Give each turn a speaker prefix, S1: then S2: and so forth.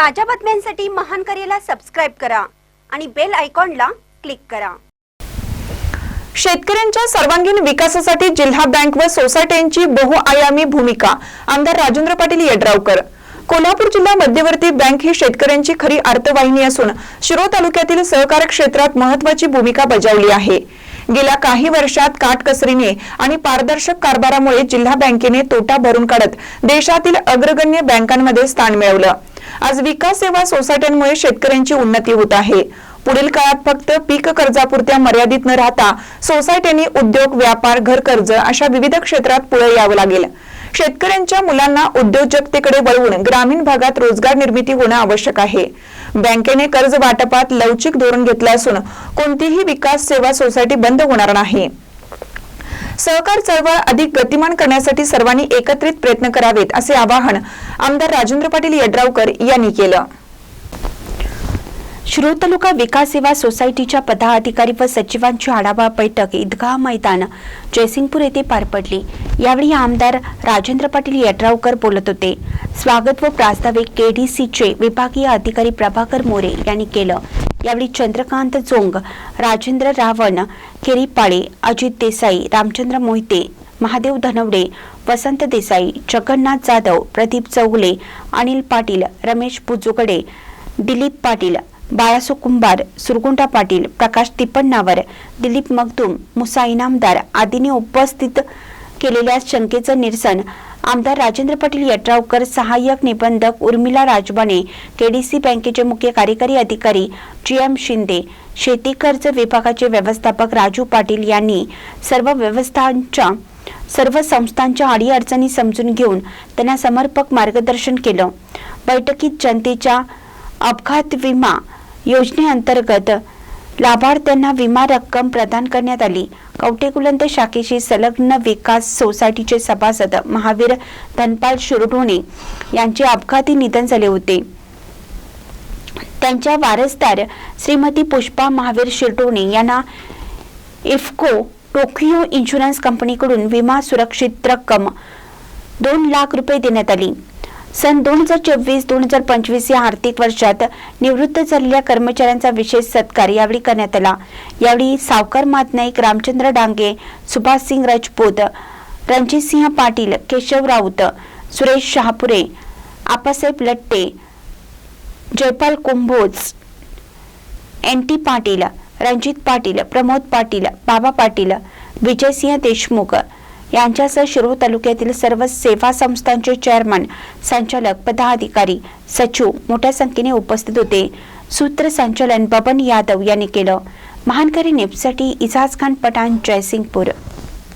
S1: ताज्या बातम्यांसाठी महान करेला सबस्क्राईब करा आणि बेल आयकॉनला क्लिक करा.
S2: शेतकऱ्यांच्या सर्वांगीण विकासासाठी जिल्हा बँक व सोसायट्यांची बहुआयामी भूमिका. आमदार राजेंद्र पाटील यड्रावकर. कोल्हापूर जिल्हा मध्यवर्ती बँक ही शेतकऱ्यांची खरी अर्थवाहिनी असून शिरो तालुक्यातील सहकार क्षेत्रात महत्वाची भूमिका बजावली आहे. गेल्या काही वर्षात काटकसरीने आणि पारदर्शक कारभारामुळे जिल्हा बँकेने तोटा भरून काढत देशातील अग्रगण्य बँकांमध्ये स्थान मिळवलं. आज विकास सेवा सोसायट्यांमुळे शेतकऱ्यांची उन्नती होत आहे. पुढील काळात फक्त पीक कर्जापुरत्या मर्यादित न राहता सोसायट्यांनी उद्योग व्यापार घर कर्ज अशा विविध क्षेत्रात पुढे यावं लागेल. शेतकऱ्यांच्या मुलांना उद्योजकतेकडे वळवून ग्रामीण भागात रोजगार निर्मिती होणं आवश्यक आहे. बँकेने कर्ज वाटपात लवचिक धोरण घेतलं असून कोणतीही विकास सेवा सोसायटी बंद होणार नाही. सहकार चळवळ अधिक गतिमान करण्यासाठी सर्वांनी एकत्रित प्रयत्न करावेत असे आवाहन आमदार राजेंद्र पाटील यड्रावकर यांनी केलं.
S3: शिरूर तालुका विकास सेवा सोसायटीच्या पदाधिकारी व सचिवांची आढावा बैठक ईदगाह मैदान जयसिंगपूर येथे पार पडली. यावेळी आमदार राजेंद्र पाटील यड्रावकर बोलत होते. स्वागत व प्रास्ताविक केडीसीचे विभागीय अधिकारी प्रभाकर मोरे यांनी केलं. यावेळी चंद्रकांत जोंग राजेंद्र रावण केरीपाळे अजित देसाई रामचंद्र मोहिते महादेव धनवडे वसंत देसाई जगन्नाथ जाधव प्रदीप चौगले अनिल पाटील रमेश पुजुगडे दिलीप पाटील बाळासो कुंभार सुरगुंडा पाटील प्रकाश तिप्पण्णावर दिलीप मगदूम मुसा इनामदार आदींनी उपस्थित केलेल्या शंकेचं निरसन. आमदार राजेंद्र पाटील यड्रावकर सहाय्यक निबंधक उर्मिला राजबाने केडीसी बँकेचे मुख्य कार्यकारी अधिकारी जी एम शिंदे शेती कर्ज विभागाचे व्यवस्थापक राजू पाटील यांनी सर्व व्यवस्थांच्या सर्व संस्थांच्या अडीअडचणी समजून घेऊन त्यांना समर्पक मार्गदर्शन केलं. बैठकीत जनतेच्या अपघात विमा योजनेअंतर्गत लाभार्थ्यांना विमा रक्कम प्रदान करण्यात आली. कवटेकुलंत शाखेशी संलग्न विकास सोसायटीचे सभासद महावीर धनपाल शिरढोणे यांचे अपघाती निधन झाले होते. त्यांच्या वारसदार श्रीमती पुष्पा महावीर शिरटोणे यांना इफ्को टोकियो इन्शुरन्स कंपनीकडून विमा सुरक्षित रक्कम दोन लाख रुपये देण्यात आली. सन दोन हजार चोवीस दोन हजार पंचवीस या आर्थिक वर्षात निवृत्त झालेल्या कर्मचाऱ्यांचा विशेष सत्कार यावेळी करण्यात आला. यावेळी सावकार मातनाईक रामचंद्र डांगे सुभाष सिंग राजपूत रणजितसिंह पाटील केशव राऊत सुरेश शहापुरे आपासाहेब लट्टे जयपाल कुंभोज एन टी पाटील रणजित पाटील प्रमोद पाटील बाबा पाटील विजयसिंह देशमुख यांच्यासह शिरोळ तालुक्यातील सर्व सेवा संस्थांचे चेअरमन संचालक पदाधिकारी सचिव मोठ्या संख्येने उपस्थित होते. सूत्रसंचालन बबन यादव यांनी केलं. महानकरी नेपसाठी इजाज खान पठाण जयसिंगपूर.